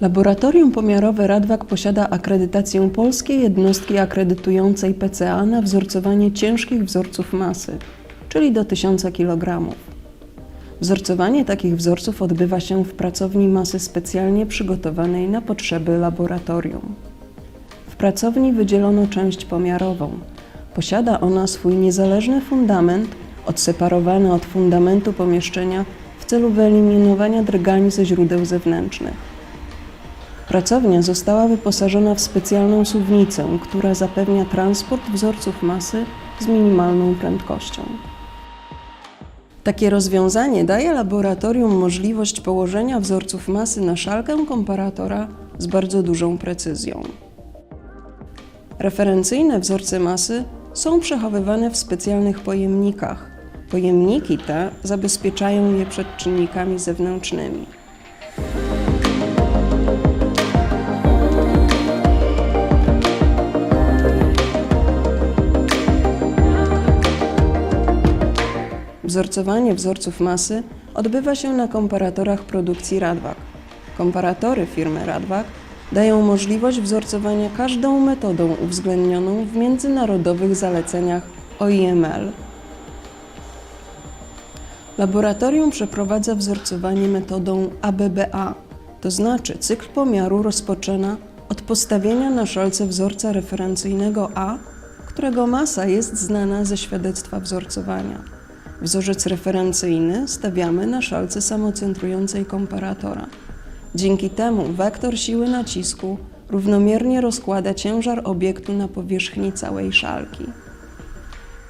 Laboratorium pomiarowe Radwak posiada akredytację polskiej jednostki akredytującej PCA na wzorcowanie ciężkich wzorców masy, czyli do 1000 kg. Wzorcowanie takich wzorców odbywa się w pracowni masy specjalnie przygotowanej na potrzeby laboratorium. W pracowni wydzielono część pomiarową. Posiada ona swój niezależny fundament, odseparowany od fundamentu pomieszczenia w celu wyeliminowania drgań ze źródeł zewnętrznych. Pracownia została wyposażona w specjalną suwnicę, która zapewnia transport wzorców masy z minimalną prędkością. Takie rozwiązanie daje laboratorium możliwość położenia wzorców masy na szalkę komparatora z bardzo dużą precyzją. Referencyjne wzorce masy są przechowywane w specjalnych pojemnikach. Pojemniki te zabezpieczają je przed czynnikami zewnętrznymi. Wzorcowanie wzorców masy odbywa się na komparatorach produkcji Radwak. Komparatory firmy Radwak dają możliwość wzorcowania każdą metodą uwzględnioną w międzynarodowych zaleceniach OIML. Laboratorium przeprowadza wzorcowanie metodą ABBA, to znaczy cykl pomiaru rozpoczyna od postawienia na szalce wzorca referencyjnego A, którego masa jest znana ze świadectwa wzorcowania. Wzorzec referencyjny stawiamy na szalce samocentrującej komparatora. Dzięki temu wektor siły nacisku równomiernie rozkłada ciężar obiektu na powierzchni całej szalki.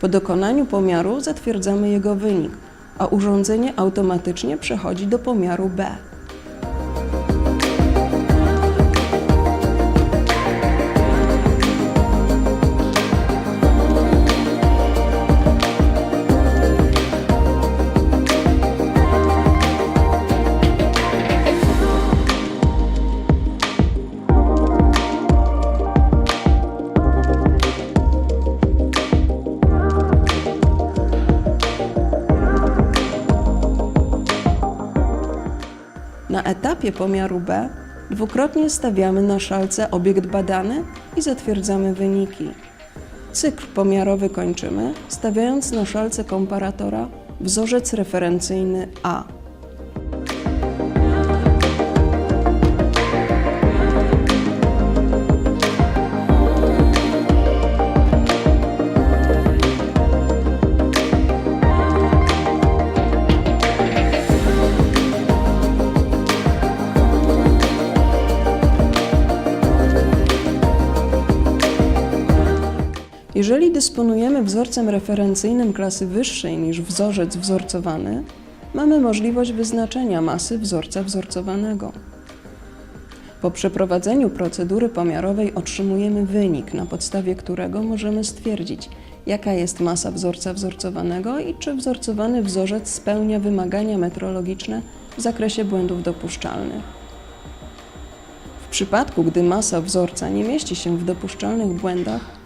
Po dokonaniu pomiaru zatwierdzamy jego wynik, a urządzenie automatycznie przechodzi do pomiaru B. Na etapie pomiaru B dwukrotnie stawiamy na szalce obiekt badany i zatwierdzamy wyniki. Cykl pomiarowy kończymy, stawiając na szalce komparatora wzorzec referencyjny A. Jeżeli dysponujemy wzorcem referencyjnym klasy wyższej niż wzorzec wzorcowany, mamy możliwość wyznaczenia masy wzorca wzorcowanego. Po przeprowadzeniu procedury pomiarowej otrzymujemy wynik, na podstawie którego możemy stwierdzić, jaka jest masa wzorca wzorcowanego i czy wzorcowany wzorzec spełnia wymagania metrologiczne w zakresie błędów dopuszczalnych. W przypadku, gdy masa wzorca nie mieści się w dopuszczalnych błędach,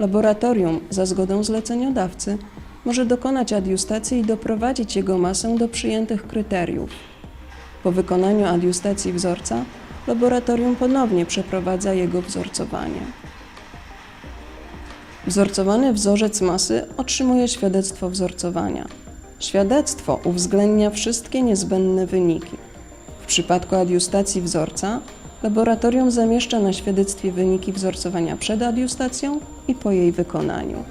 laboratorium za zgodą zleceniodawcy może dokonać adiustacji i doprowadzić jego masę do przyjętych kryteriów. Po wykonaniu adiustacji wzorca, laboratorium ponownie przeprowadza jego wzorcowanie. Wzorcowany wzorzec masy otrzymuje świadectwo wzorcowania. Świadectwo uwzględnia wszystkie niezbędne wyniki. W przypadku adiustacji wzorca, laboratorium zamieszcza na świadectwie wyniki wzorcowania przed adiustacją i po jej wykonaniu.